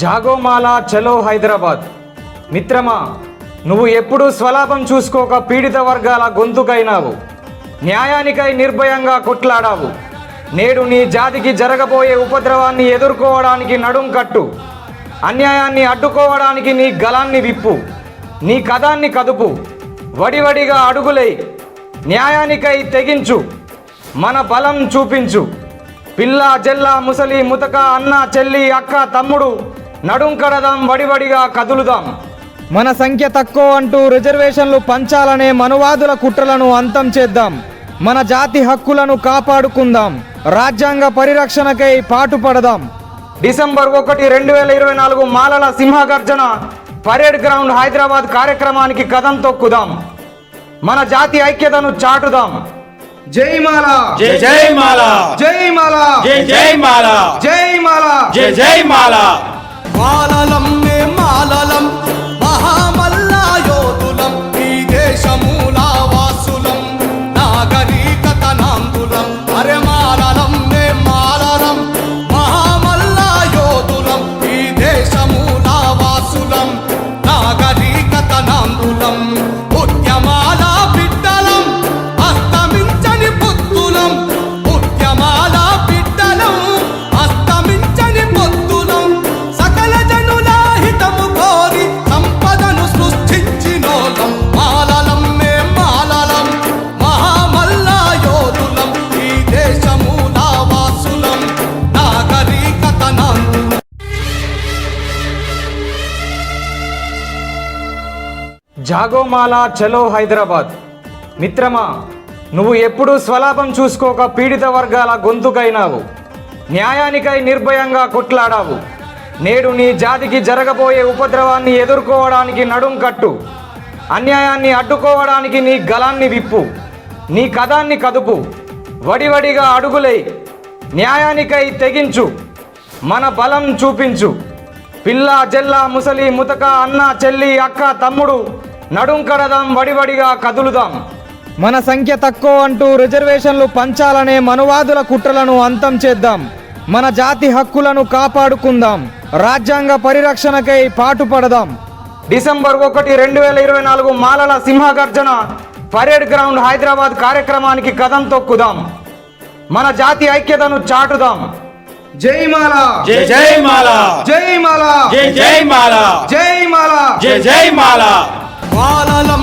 జాగోమాల చలో హైదరాబాద్. మిత్రమా నువ్వు ఎప్పుడూ స్వలాభం చూసుకోక పీడిత వర్గాల గొంతుకైనావు. న్యాయానికై నిర్భయంగా కొట్లాడావు. నేడు నీ జాతికి జరగబోయే ఉపద్రవాన్ని ఎదుర్కోవడానికి నడుం కట్టు. అన్యాయాన్ని అడ్డుకోవడానికి నీ గలాన్ని విప్పు. నీ కథాన్ని కదుపు. వడివడిగా అడుగులై న్యాయానికై తెగించు. మన బలం చూపించు. పిల్ల జెల్ల ముసలి ముతక అన్న చెల్లి అక్క తమ్ముడు నడుం కడదాం వడివడిగా కదులుదాం. మన సంఖ్య తక్కువ అంటూ రిజర్వేషన్లు పంచాలనే మనువాదుల కుట్రలను అంతం చేద్దాం. మన జాతి హక్కులను కాపాడుకుందాం. రాజ్యాంగ పరిరక్షణకై పాటుపడదాం. డిసెంబర్ ఒకటి రెండు వేల ఇరవై నాలుగు మాలల సింహగర్జన పరేడ్ గ్రౌండ్ హైదరాబాద్ కార్యక్రమానికి కథం తొక్కుదాం. మన జాతి ఐక్యతను చాటుదాం. జై మాల! జై జై మాల! జై మాల! జై జై మాల! జై మాల! జై జై మాల! పాలల జాగోమాల చలో హైదరాబాద్. మిత్రమా నువ్వు ఎప్పుడూ స్వలాభం చూసుకోక పీడిత వర్గాల గొంతుకైనావు. న్యాయానికై నిర్భయంగా కొట్లాడావు. నేడు నీ జాతికి జరగబోయే ఉపద్రవాన్ని ఎదుర్కోవడానికి నడుం కట్టు. అన్యాయాన్ని అడ్డుకోవడానికి నీ గలాన్ని విప్పు. నీ కథాన్ని కదుపు. వడివడిగా అడుగులే. న్యాయానికై తెగించు. మన బలం చూపించు. పిల్ల జెల్ల ముసలి ముతక అన్న చెల్లి అక్క తమ్ముడు నడుం కడదాం వడివడిగా కదులుదాం. మన సంఖ్య తక్కువ అంటూ రిజర్వేషన్లు పంచాలనే మనువాదుల కుట్రలను అంతం చేద్దాం. మన జాతి హక్కులను కాపాడుకుందాం. రాజ్యాంగ పరిరక్షణకై పాటుపడదాం. డిసెంబర్ ఒకటి రెండు వేల ఇరవై నాలుగు మాలల సింహగర్జన పరేడ్ గ్రౌండ్ హైదరాబాద్ కార్యక్రమానికి కథం తొక్కుదాం. మన జాతి ఐక్యతను చాటుదాం. జై మాల! జై జై మాల! జై మాల! జై జై మాల! జై మాల! జై జై మాల! మాలలం